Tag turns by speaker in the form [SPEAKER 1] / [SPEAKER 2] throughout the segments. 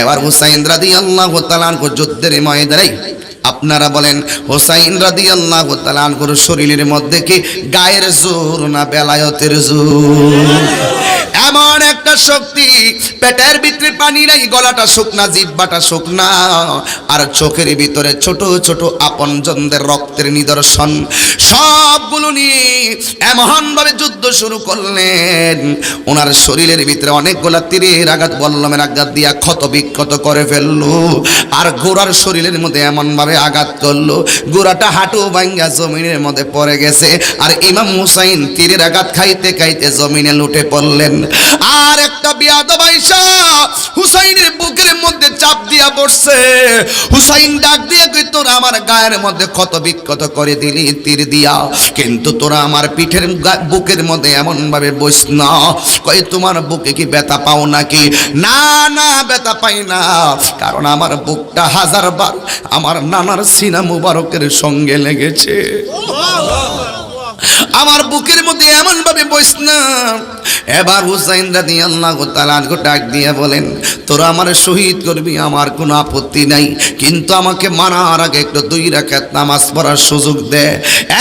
[SPEAKER 1] এবার হুসাইন রাদি আল্লাহ তালানকো যুদ্ধের ময়দানে আপনারা বলেন, হোসাইন রাদি আল্লাহ তালানকোর শরীরের মধ্যে কি গায়ের জোর না বেলায়তের জোর? এমন একটা শক্তি, পেটের ভিতরে পানি নাই, গলাটা শুকনা, জিব্বাটা শুকনা। আর চোখের ভিতরে ছোট ছোট আপনজনদের রক্তের নিদর্শন। সবগুলো নিয়ে এমন ভাবে যুদ্ধ শুরু করলেন। ওনার শরীরের ভিতরে অনেকগুলা তীরের আঘাত, বল্লমের আঘাত দিয়া ক্ষত বিক্ষত করে ফেলল। আর ঘোড়ার শরীরের মধ্যে এমন ভাবে আঘাত করল। গোড়াটা হাঁটু ভাঙ্গা জমিনের মধ্যে পড়ে গেছে। আর ইমাম হুসাইন তীরের আঘাত খাইতে খাইতে জমিনে লুটে পড়লেন। আর একটা বিয়াদ বাইশা হুসাইনের বুকের মধ্যে চাপ দিয়া পড়ছে। হুসাইন ডাক দিয়ে কই তোরা আমার গায়ের মধ্যে ক্ষত বিক্ষত করে দিলি, তীর দিয়া। কিন্তু তোরা আমার পিঠের বুকের মধ্যে এমন ভাবে বইস না। কই তোমার বুকে কি ব্যথা পাও নাকি? না না, ব্যথা পাই না। কারণ আমার বুকটা হাজার বার আমার নানার সিনা মুবারকের সঙ্গে লেগেছে। আমার বুকের মধ্যে এমন ভাবে বইস না এবার হুসাইন রাদি আল্লাহ তালান ডাক দিয়ে বলেন, তোরা আমার শহীদ করবি, আমার কোনো আপত্তি নাই। কিন্তু আমাকে মানার আগে একটু দুই রাখাত নামাজ পড়ার সুযোগ দে।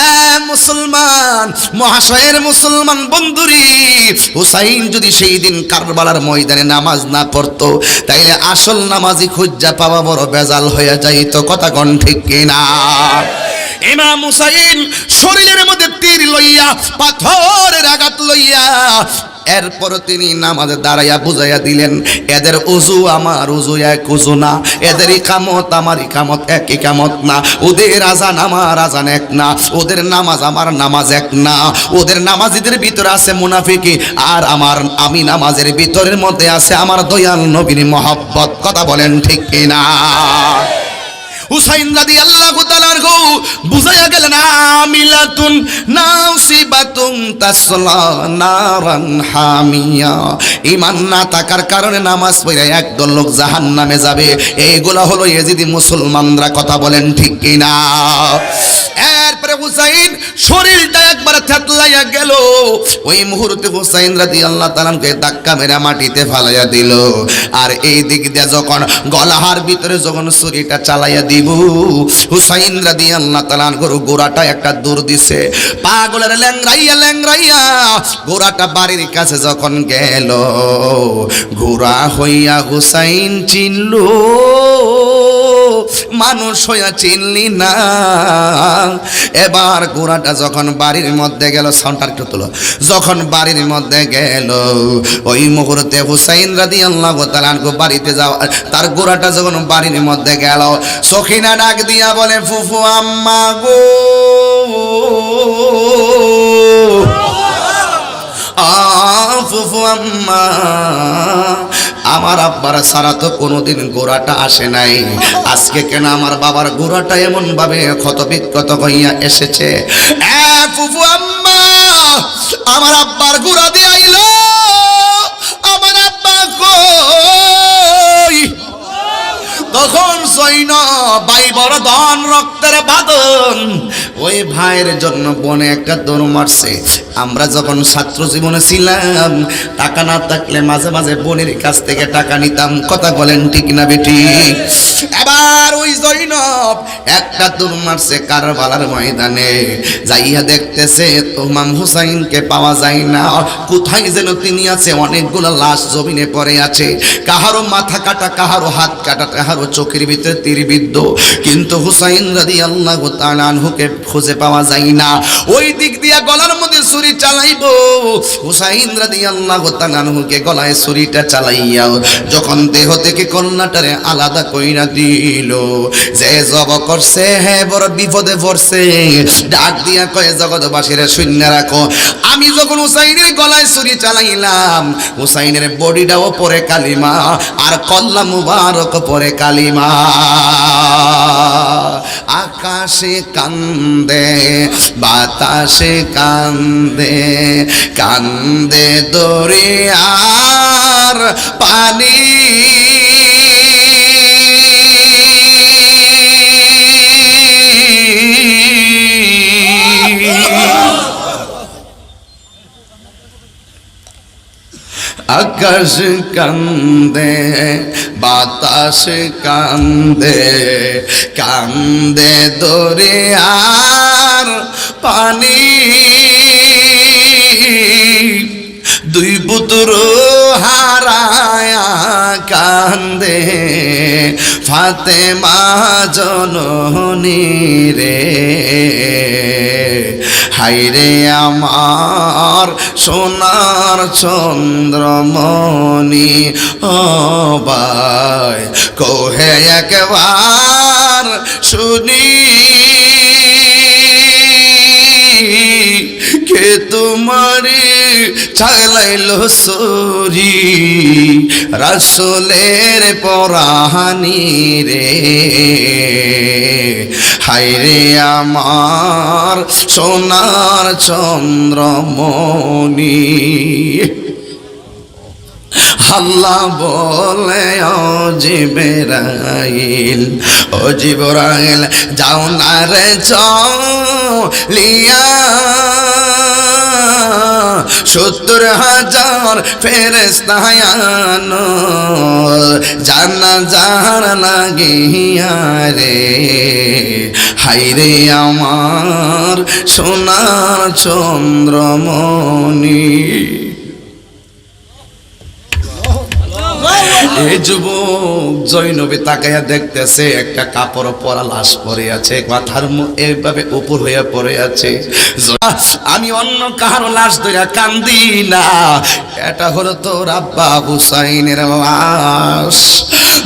[SPEAKER 1] এ মুসলমান, মহাশয়ের মুসলমান বন্ধুরি, হুসাইন যদি সেই দিন কারবালার ময়দানে নামাজ না পড়তো, তাইলে আসল নামাজি খুঁজা পাওয়া বড় বেজাল হয়ে যাইতো। কথা কন ঠিক কিনা? ইমাম হুসাইন শরীরের মধ্যে তীর লইয়া, পাথরের আঘাত লইয়া, এরপর তিনি নামাজে দাঁড়াইয়া বুঝাইয়া দিলেন, এদের উজু আমার উজু এক উজু না, এদের ইকামত আমার ইকামত এক ইকামত না, ওদের আজান আমার আজান এক না, ওদের নামাজ আমার নামাজ এক না, ওদের নামাজিদের ভিতরে আছে মুনাফিকি, আর আমার, আমি নামাজের ভিতরের মধ্যে আছে আমার দয়াল নবীর মহব্বত। কথা বলেন ঠিক কিনা? হুসাইন রাদি আল্লাহ গো, বুঝাইয়া গেলেন আমিলাতুন নাসিবাতুন তাসলা নারান হামিয়া। ইমান না থাকার কারণে নামাজ পড়ে একদল লোক জাহান্নামে যাবে। এইগুলা হলো এজিদি মুসলমানরা কথা বলেন ঠিক কিনা? এরপরে হুসাইন শরীরটা একবারে থেতলাইয়া গেল। ওই মুহূর্তে হুসাইন রাদি আল্লাহ তালামকে ধাক্কা মেরে মাটিতে ফালাইয়া দিল। আর এই দিক দিয়ে যখন গলাহার ভিতরে যখন ছুরিটা চালাইয়া দিব, হুসাইন রাদি আল্লাহ তালান গরু গোড়াটা একটা দূর দিছে। পাগলের ল্যাংরাইয়া ল্যাংরাইয়া গোড়াটা বাড়ির কাছে যখন গেল গোড়া হইয়া হুসাইন চিনলো। মানুষ হইয়া চিনলি না। এবার গোড়াটা যখন বাড়ির মধ্যে গেল, সাউন্ডটা একটু তুলো। যখন বাড়ির মধ্যে গেল, ওই মুহূর্তে হুসাইন রাদি আল্লাহ তালানকু বাড়িতে যাওয়া, তার গোড়াটা যখন বাড়ির মধ্যে গেল, সখিনা ডাক দিয়া বলে, ফুফু, আম্মা গো। আ, ফুফু, আম্মা। আমার আব্বার সারা তো কোনোদিন গোড়াটা আসে নাই। আজকে কেন আমার বাবার গোড়াটা এমন ভাবে ক্ষত বিক্ষত হইয়া এসেছে? ফুফু আম্মা, আমার আব্বার গোড়া দিয়ে আইলো। আমার আব্বা তখন সৈন্য বাই বড় ধন রক্তের বাদন ওই ভাইয়ের জন্য বনে একটা দৌড় মারছে। আমরা যখন ছাত্র জীবনে ছিলাম, টাকা না থাকলে মাঝে মাঝে বোনের কাছ থেকে টাকা নিতাম। কথা বলেন ঠিক না বেটি? এবার ওই জৈনব একটা দৌড় মারছে কারবালার ময়দানে। যাইয়া দেখতেছে তোমাম হুসাইনকে পাওয়া যায় না। কোথায় যেন তিনি আছে, অনেকগুলো লাশ জমিনে পড়ে আছে। কাহারো মাথা কাটা, কাহারো হাত কাটা, কাহারো চোখের ভিতরে তীরবিদ্ধ কিন্তু হুসাইন রাদি আল্লাহ তাআলাহুকে খুঁজে পাওয়া যায় না। ওই দিক দিয়া গলার মধ্যে ছুরি চালাইব। হুসাইন রাদি আল্লাহ তাআলাহুকে গলায় ছুরিটা চালাইয়া যখন দেহ থেকে কন্যাটারে আলাদা কইরা দিল যে জব করছে হ্যাঁ বড় বিপদে পড়ছে। ডাক দিয়া কয়ে, জগৎবাসীরা শূন্য রাখো। আমি যখন হুসাইনের গলায় ছুরি চালাইলাম, হুসাইনের বডিটাও পরে কালিমা, আর কল্লা মুবারক পরে কালিমা। আকাশে কান্দে, বাতাসে কান্দে কান্দে দরিয়ার পানি। আকাশ কান্দে বাতাস কান্দে কান্দে দরিয়ার পানি। দুই পুত্র হারায়া কান্দে ফাতেমা জননী রে। হাইরে আমার সোনার চন্দ্রমণি বাই কোহে একবার শুনি। কে তোমারে চালাইল সরি? রাসুলের পরাহানি রে। হাইরে আমার সোনার চন্দ্রমণি হাল্লা বলে ও জিবেরাইল ও যাও না রে লিয়া সত্তর হাজার ফেরেস্তায়ানো জানা যার লাগিয়া রে। হাইরে আমার সোনার চন্দ্রমণি। এই যুবক জৈনবী তাকাইয়া দেখতেছে, একটা কাপড় পরা লাশ পরে আছে, মাথার এইভাবে উপর হইয়া পড়ে আছে। আমি অন্য কাহার লাশ ধরিয়া কান্দি না। এটা হলো তোর আব্বা হুসাইনের লাশ।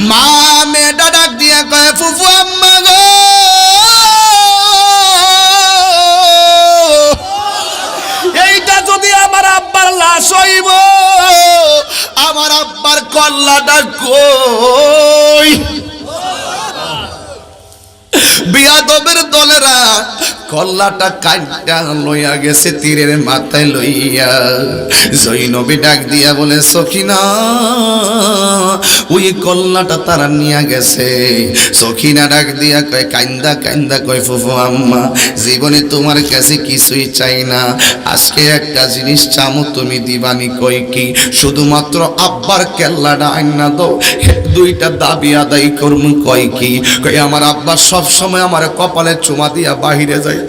[SPEAKER 1] মা মেয়েটা ডাক দিয়া কয়, ফুফু আম্মা গো! এইটা যদি আমার আব্বার লাশ হইব আমার আব্বার কল্লাটা কই? বিয়াদবের দলেরা কল্লাটা কাইটা লইয়া গেছে তীরের মাথায় লইয়া। জৈনবী ডাক দিয়া বলে, সখিনা, ওই কল্লাটা তারা নিয়া গেছে। সখিনা ডাক দিয়া কয়, কাইন্দা কাইন্দা কয় ফুফু আম্মা, জীবনে তোমার কাছে কিছুই চাই না। আজকে একটা জিনিস চামো, তুমি দিবানি কই কি? শুধুমাত্র আব্বার কেল্লাটা আইনা দাও দুইটা দাবি আদায় করমু কয় কি? কই আমার আব্বা সব সময় আমার কপালে চুমা দিয়া বাহিরে যাই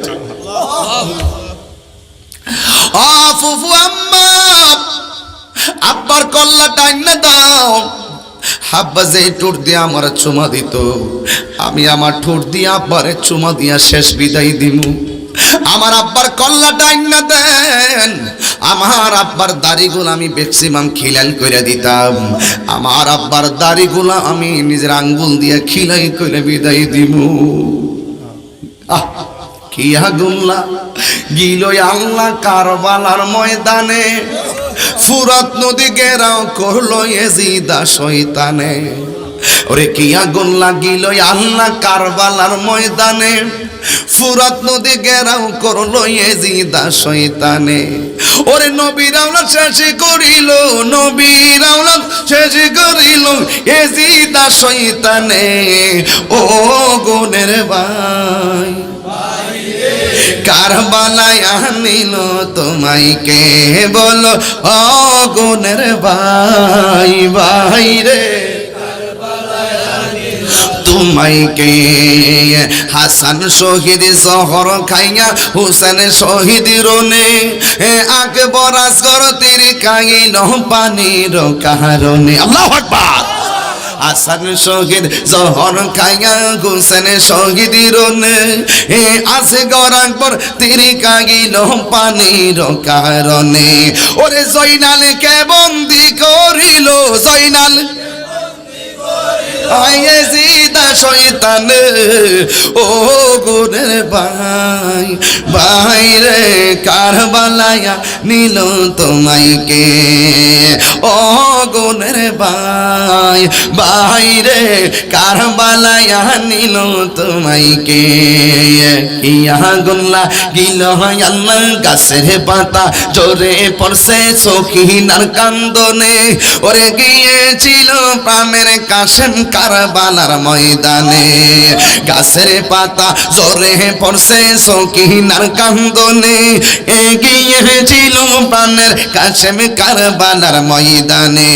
[SPEAKER 1] আব্বার কল্লাটা আইনা দাও। হাব্বা যে ঠোঁট দিয়ে আমার চুমা দিত। আমি আমার ঠোঁট দিয়ে আব্বারে চুমা দিয়া শেষ বিদায় দিমু। আমার আব্বার কল্লাটা আইনা দেন, আমার আব্বার দাড়িগুলো আমি ম্যাক্সিমাম খিলাল করে দিতাম। আমার আব্বার দাড়িগুলো আমি নিজের আঙ্গুল দিয়ে খিলাই করে বিদায় দিব আহ। কি আগুল্লা গিলই আল্লাহ কারবালার ময়দানে। ফুরাত নদী গেরাও করল এজিদা শয়তানে। ওরে কি আগুন লাগিল আল্লাহ কারবালার ময়দানে। ফুরাত নদী গেরাও করল এজিদা শয়তানে। ওরে নবীর আওলাদ শেষ করিল, নবীর আওলাদ শেষ করিল এজিদা শয়তানে। ও গুণের ভাই কারবালায় আনিল? তোমায় কে বলো? অগুনের ভাই ভাই রে। তোমায় কে? হাসান শহীদ জহর খাইয়া, হুসেন শহীদ রনে। আকবর আসগর তীর কাইল পানির কারণে। আল্লাহ আকবার। আসান শহীদ, জহর খাইয়া গুসেন শহীদ রনে এ আসে গরাকবর তিরি কাগিল পানির কারণে। ওরে জয়নাল কে বন্দি করিল, জয়নাল আয়ে জিদা শয়তান, ও গুনের ভাই ভাই রে কারবালায়া নিল তোমায় কে? ও গুনের ভাই ভাই রে কারবালায়া নিল তোমায় কে? ইয়া গুল্লা গিল আল্লাহ, গাছের পাতা জোরে পড়ছে সখিনার কান্দনে ওরে গিয়েছিল প্রাণের কাশেম কারবালার ময় ময়দানে। গাছের পাতা জোরে পড়ছে সকিনার কান্দনে। এগিয়ে ছিল প্রাণের কাছে কারবালার ময়দানে।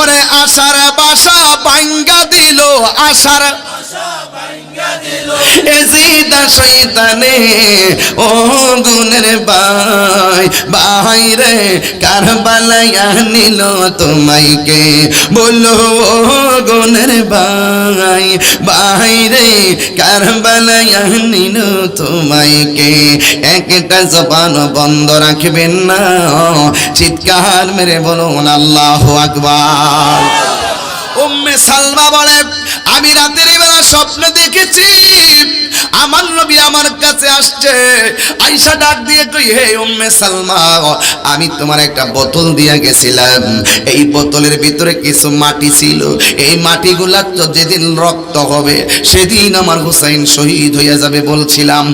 [SPEAKER 1] ওরে আশার বাসা পাঙ্গা দিল আশার এজিদা শয়তানে, ও গুনের ভাই ভাই রে, কারবালায়া নিল তোমাইকে। বলো, ও গুনের ভাই ভাই রে, কারবালায়া নিল তোমাইকে। একটা জবান বন্ধ রাখবেন না, চিৎকার মেরে বলুন, আল্লাহ আকবার। উম্মে সালমা বলে আমি রাতের বেলা স্বপ্ন দেখেছি। আমার নবী আমার কাছে আসছে। আইসা ডাক দিয়ে কই, হে উম্মে সালমা, আমি তোমার একটা বোতল দিয়ে গেছিলাম। এই বোতলের ভিতরে কিছু মাটি ছিল। এই মাটিগুলা তো যেদিন রক্ত হবে, সেদিন আমার হুসাইন শহীদ হইয়া যাবে বলছিলাম।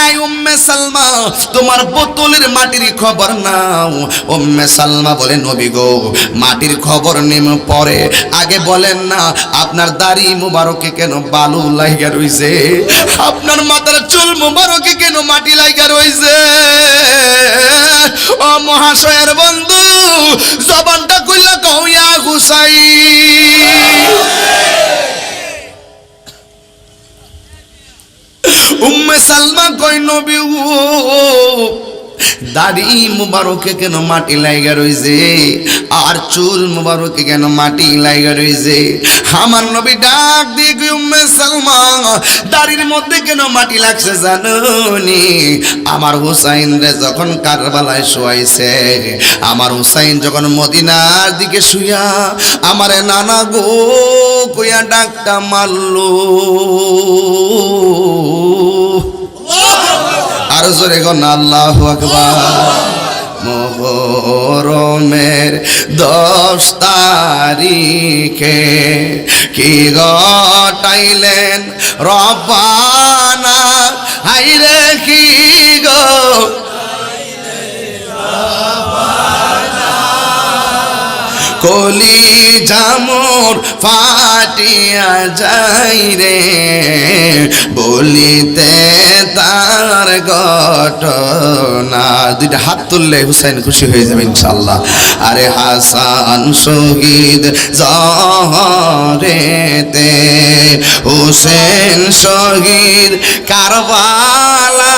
[SPEAKER 1] এই উম্মে সালমা, তোমার বোতলের মাটির খবর নাও। উম্মে সালমা বলে, নবী গো, মাটির খবর নেম পরে। আগে বলেন না, আপনার দাড়ি মুবারকে কেন বালু লাইগা রইছে? আপনার মাথার চুল মুবারকে কেন মাটি লাইগা রয়েছে ও মহাশয়ের বন্ধু, জবানটা কইলা কইয়া গুসাই উম্মে সালমা কই নবী দাড়ি মুবারকে কেন মাটি লাইগা রইছে? আর চুল মুবারকে কেন মাটি লাইগা রইছে? আমার নবী ডাক দিয়ে উম্মে সালমা দাড়ির মধ্যে কেন মাটি লাগছে জানুনি? আমার হুসাইন রে যখন কারবালায় শুয়াইছে, আমার হুসাইন যখন মদিনার দিকে শুয়া আমারে নানা গো কইয়া ডাকটা মারলো। আর জোরে গন আল্লাহ মোহরমের দশ তারিখে কি গটাইলেন রব্বানা? হাইরে কি গো? কলি জামুর ফাটিয়া যাই রে। বলিতে তার ঘটনা, দুইটা হাত তুললে হুসাইন খুশি হয়ে যাবে ইনশাল্লাহ আরে হাসান শহীদ জহরেতে, হুসেন শহীদ কারবালা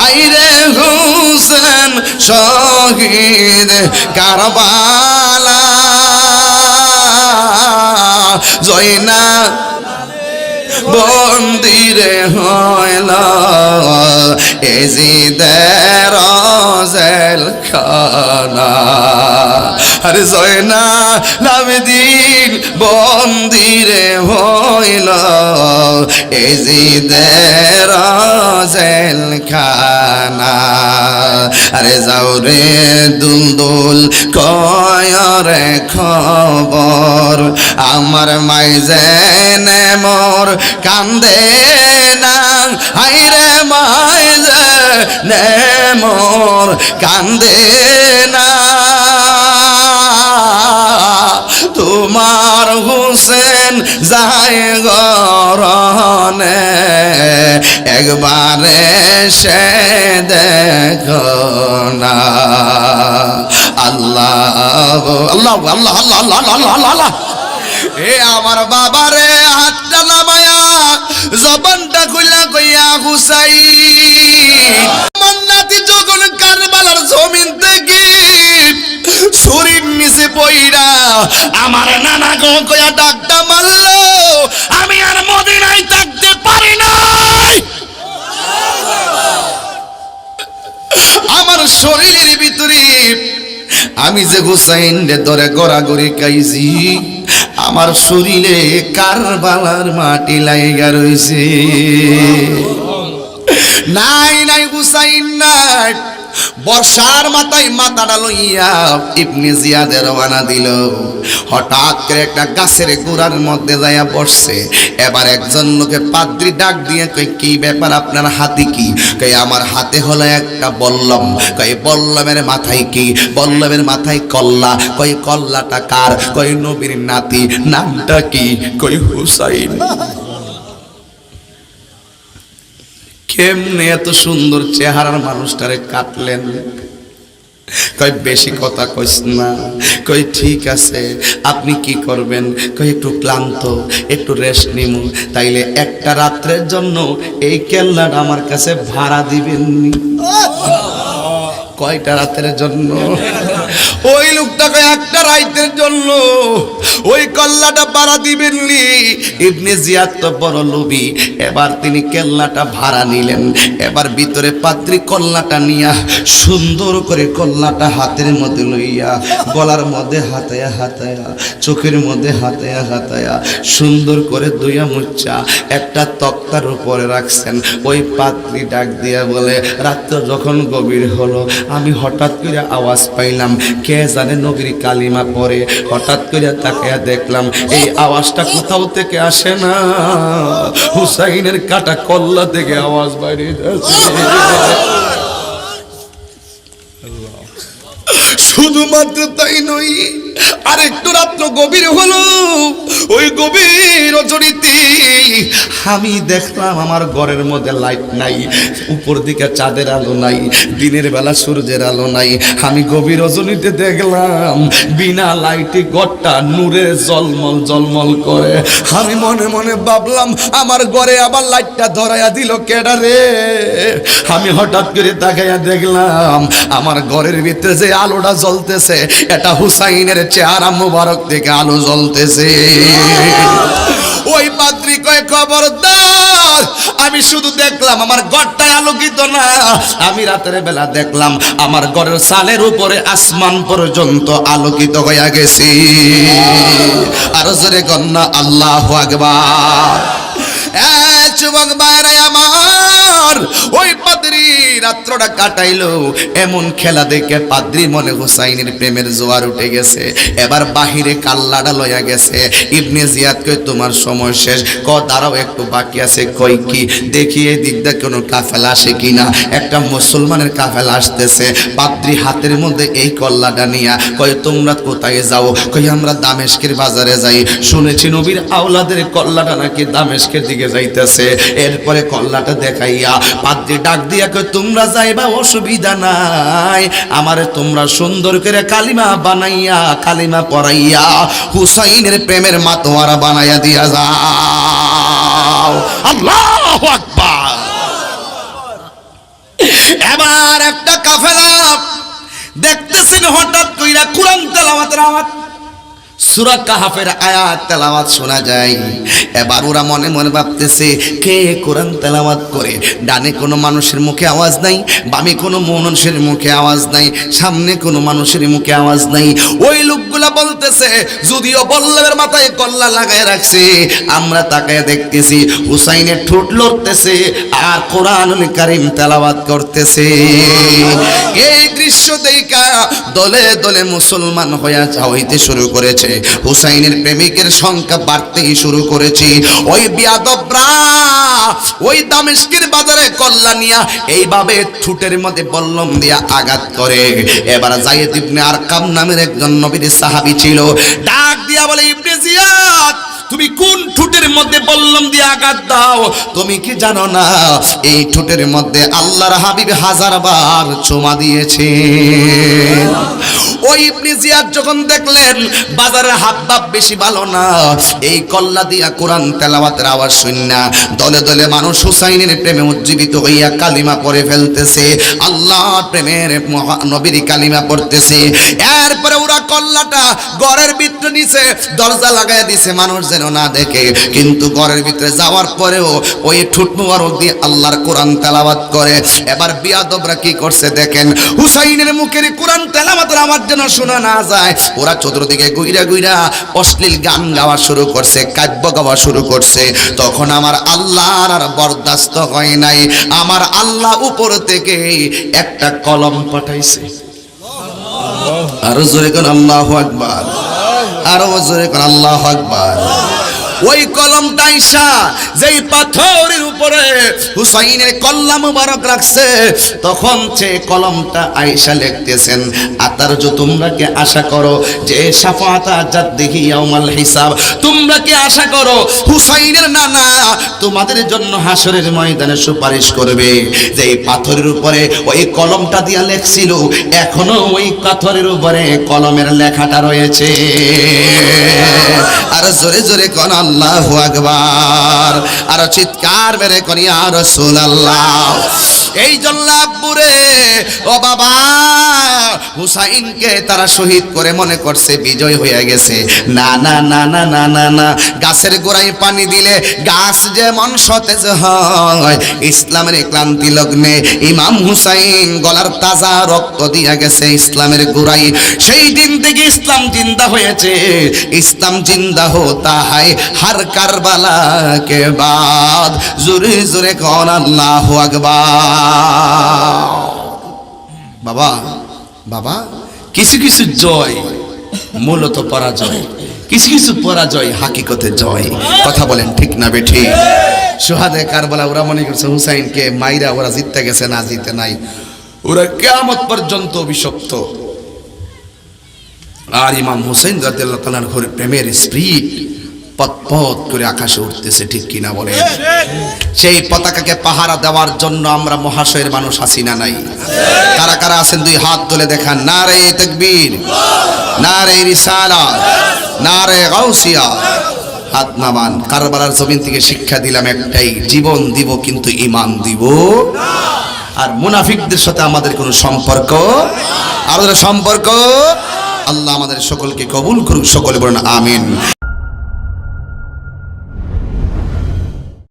[SPEAKER 1] হাইরে হুসেন শহীদ কারবালা। জয়না বন্দিরে হইল এজিদের জেলখানা আরে জয়না, নামে দিল বন্দিরে হইল। এই জিদের জেলখানা আরে যাও রে দুল কয়রে খবর। আমার মাইজেনে মোর কান্দে না। আইরে মায় নেমর কান্দে না। তোমার হুসেন যায় গরনে একবারে সে দেখো না। আল্লাহ আল্লাহ আল্লাহ আল্লাহ আল্লাহ আল্লাহ আল্লাহ এ আমার বাবারে হাতটা নামায়া, জবানটা খুলা কইয়া হুসাই আমার নাতি যখন কারবালার জমিন থেকে শরীর নিচে পইরা আমার নানা গো ডাকটা মারলো, আমি আর মদিনায় থাকতে পারি নাই। আমার শরীরের ভিতরে আমি যে হুসাইন রে ধরে গড়াগড়ি খাইছি, আমার শরীরে কারবালার মাটি লাইগা রইছে। নাই নাই হুসাইন নাই। বর্ষার মাথায় মাথাটা লইয়া ইবনে জিয়াদে রওনা দিল। হঠাৎ করে একটা গাছের গোড়ার মধ্যে যাইয়া বসছে। এবার একজন লোকে পাদ্রি ডাক দিয়ে কই কি ব্যাপার আপনার হাতে কি? কই আমার হাতে হলো একটা বল্লম। কই বল্লমের মাথায় কি? বল্লমের মাথায় কল্লা। কই কল্লাটা কার? কই নবীর নাতি। নামটা কি? কই হুসাইন। কেমনে এত সুন্দর চেহারার মানুষটারে কাটলেন? কই বেশি কথা কইস না। কই ঠিক আছে, আপনি কি করবেন? কই একটু ক্লান্ত, একটু রেস্ট নিমু। তাইলে একটা রাত্রের জন্য এই কেল্লাটা আমার কাছে ভাড়া দিবেননি। কয়টা রাতের জন্য? ওই লোকটাকে একটা রাইতের জন্য ওই কল্লাটা ভাড়া দিবেননি। ইবনে জিয়াদ তো বড় লোভী। এবার তিনি কেল্লাটা ভাড়া নিলেন। এবার ভিতরে পাত্রী কল্লাটা নিয়া সুন্দর করে কল্লাটা হাতের মধ্যে লইয়া, গলার মধ্যে হাতায়া হাতায়া, চোখের মধ্যে হাতায়া হাতায়া সুন্দর করে দুইয়া মুচ্চা একটা তক্তার উপরে রাখছেন। ওই পাত্রী ডাক দিয়া বলে, রাত্র যখন গভীর হলো, আমি হঠাৎ করে আওয়াজ পাইলাম কে জানে নবীর কালিমা পরে হঠাৎ করে তাকায়া দেখলাম, এই আওয়াজটা কোথাও থেকে আসে না। হুসাইনের কাটা কল্লা থেকে আওয়াজ বাইরে শুধুমাত্র তাই নই আরেকটু রাত্র গভীর হলো। ওই গভীর রজনীতে আমি দেখলাম আমার ঘরের মধ্যে লাইট নাই, উপর দিকে চাঁদের আলো নাই, দিনের বেলা সূর্যের আলো নাই। আমি গভীর রজনীতে দেখলাম বিনা লাইটে ঘরটা নূরে জলমল জলমল করে। আমি মনে মনে ভাবলাম, আমার ঘরে আবার লাইটটা ধরাইয়া দিল কেডা রে? আমি হঠাৎ করে তাকাইয়া দেখলাম, আমার ঘরের ভিতরে যে আলোটা জ্বলতেছে, এটা হুসাইনের চেহারা মুবারক থেকে আলো জ্বলতেছে। ওই পাত্রী কয় খবরদার। আমি শুধু দেখলাম, আমার ঘরটায় আলোকিত না। আমি রাতের বেলা দেখলাম, আমার ঘরের সালের উপরে আসমান পর্যন্ত আলোকিত হয়ে গেছি। আর জোরে কন্যা, আল্লাহ আকবার। যুবক বাইরে আমার রাত্রটা কাটাইলো। এমন খেলা দেখে পাদ্রি মনে হুসাইনের প্রেমের জোয়ার উঠে গেছে। এবার বাহিরে কাল্লাটা লইয়া গেছে। ইবনে জিয়াদ কই তোমার সময় শেষ। ক, দাঁড়াও, একটু বাকি আছে। কই কি? দেখি এই দিক দিয়ে কোনো কাফেলা আসে কিনা? একটা মুসলমানের কাফেলা আসতেছে। পাদ্রি হাতের মধ্যে এই কল্লাটা নিয়া কই তোমরা কোথায় যাও? কই আমরা দামেশকের বাজারে যাই। শুনেছি নবীর আওলাদের কল্লাটা নাকি দামেশকের দিকে যাইতেছে। এরপরে কল্লাটা দেখাইয়া পাদ্রি ডাক দিয়া কই তোমরা যাইবা, অসুবিধা নাই। আমারে তোমরা সুন্দর করে কালিমা বানাইয়া, কালিমা পড়াইয়া, হুসাইনের প্রেমের মাতোয়ারা বানাইয়া দিয়া যাও। আল্লাহু আকবার। এবার একটা কাফেলা দেখতেছেন হঠাৎ কইরা কোরআন তেলাওয়াতের আওয়াজ। সুরা কাহাফের আয়াত তেলাওয়াত শোনা যায়। এবার ওরা মনে মনে ভাবতেছে, কে কোরআন তেলাওয়াত করে? ডানে কোনো মানুষের মুখে আওয়াজ নাই, বামে কোনো মানুষের মুখে আওয়াজ নাই, সামনে কোনো মানুষের মুখে আওয়াজ নাই। ওই লোকগুলা বলতেছে, যদিও বল্লভের মাথায় কল্লা লাগায় রাখছে, আমরা তাকায় দেখতেছি, হুসাইনের ঠোঁট লড়তেছে আর কোরআনুল কারিম তেলাওয়াত করতেছে। এই দৃশ্য দেখা দলে দলে মুসলমান হইয়া হইতে শুরু করেছে। হুসাইনের প্রেমিকের সংখ্যা বাড়তেই শুরু করেছি। ওই বিয়াদবরা, ওই দামেস্কের বাজারে কল্যাণিয়া এইভাবে ঠুটের মধ্যে বল্লম দিয়া আঘাত করে। এবার জায়েদ ইবনে আরকাম নামের একজন নবীর সাহাবী ছিল। ডাক দিয়া বলে, ইবনে জিয়াদ তুমি কোন ঠোঁটের মধ্যে বললাম দিয়ে আঘাত দাও? তুমি কি জানো না, এই ঠোঁটের মধ্যে আল্লাহর হাবিব হাজার বার চুমা দিয়েছে। ওই ইবনে জিয়াদ যখন দেখলেন, বাজারের বাপ বেশি ভালো না, এই কল্লা দিয়া কোরআন তেলাওয়াতের আওয়াজ শুননা দলে দলে মানুষ হুসাইনের প্রেমে উজ্জীবিত হইয়া কালিমা পড়ে ফেলতেছে। আল্লাহ প্রেমের নবীর কালিমা পড়তেছে। এরপরে ওরা কল্লাটা ঘরের ভিতরে নিচে দরজা লাগাই দিছে মানুষ যেন না দেখে। কিন্তু ঘরের ভিতরে যাওয়ার পরেও ওই ঠুট মুবারক দিয়ে আল্লাহর কোরআন তেলাওয়াত করে। এবার বিয়াদবরা কি করছে দেখেন? হুসাইনের মুখের কোরআন তেলাওয়াতের আমার যেন শোনা না যায়। ওরা চতুর্দিকে গুইরা গুইরা অশ্লীল গান গাওয়া শুরু করছে, কাব্য গাওয়া শুরু করছে। তখন আমার আল্লাহর আর বরদাস্ত হয় নাই। আমার আল্লাহ উপর থেকে একটা কলম পাঠাইছে। আরও জোরে কোন আল্লাহ আকবার। আরও জোরে কোন আল্লাহ আকবার। ওই কলমটা আইসা যেই পাথরের উপরে হুসাইনের কল্লা মুবারক রাখছে, তখন সে কলমটা আইসা লিখতেছেন, আতার যে তোমরা কি আশা করো যে সাফাতা জাত দেখি ইয়াউমাল হিসাব? তোমরা কি আশা করো হুসাইনের নানা তোমাদের জন্য হাসরের ময়দানে সুপারিশ করবে? যে পাথরের উপরে ওই কলমটা দিয়া লেখছিল, এখনও ওই পাথরের উপরে কলমের লেখাটা রয়েছে। আর জোরে জোরে কোন আল্লাহ আকবার। আর চিৎকার মেরে করি আর রসুল এই জন্য ও বাবা, হুসাইনকে তারা শহীদ করে মনে করছে বিজয় হয়ে গেছে। না না না না না না না। গাছের গোড়ায় পানি দিলে গাছ যেমন সতেজ হয়, ইসলামের ক্লান্তি লগ্নে ইমাম হুসাইন গলার তাজা রক্ত দিয়া গেছে ইসলামের গোড়ায়। সেই দিন থেকে ইসলাম জিন্দা হয়েছে। ইসলাম জিন্দা হতা হয়। হর কারবালা কে বাদ। জোরে জোরে কন আল্লাহ আকবার। বাবা বাবা, কিছু কিছু জয় মূলত পরাজয়, কিছু কিছু পরাজয় হাকিকতে জয়। কথা বলেন ঠিক না বেঠি? সোহাদে কারবালা, ওরা মনে করছে হুসাইনকে মাইরা ওরা জিততে গেছে, না জিতে নাই। ওরা কেয়ামত পর্যন্ত অভিশপ্ত। আর ইমাম হুসেন রাদিয়াল্লাহু তাআলার প্রেমের স্পিরিট পথ করে আকাশে উঠতেছে ঠিক কিনা বলে সেই পতাকাকে পাহারা দেওয়ার জন্য আমরা মহাশয়ের মানুষ আছি না নাই? কারা কারা আছেন দুই হাত তুলে দেখান। না রে তকবীর না রে রিসালা না রে গাউসিয়া। হাত নামান কারবালার জমিন থেকে শিক্ষা দিলাম একটাই জীবন দিব কিন্তু ইমান দিব। আর মুনাফিকদের সাথে আমাদের কোনো সম্পর্ক? আমাদের সম্পর্ক? আল্লাহ আমাদের সকলকে কবুল করুক সকলে বলেন আমিন।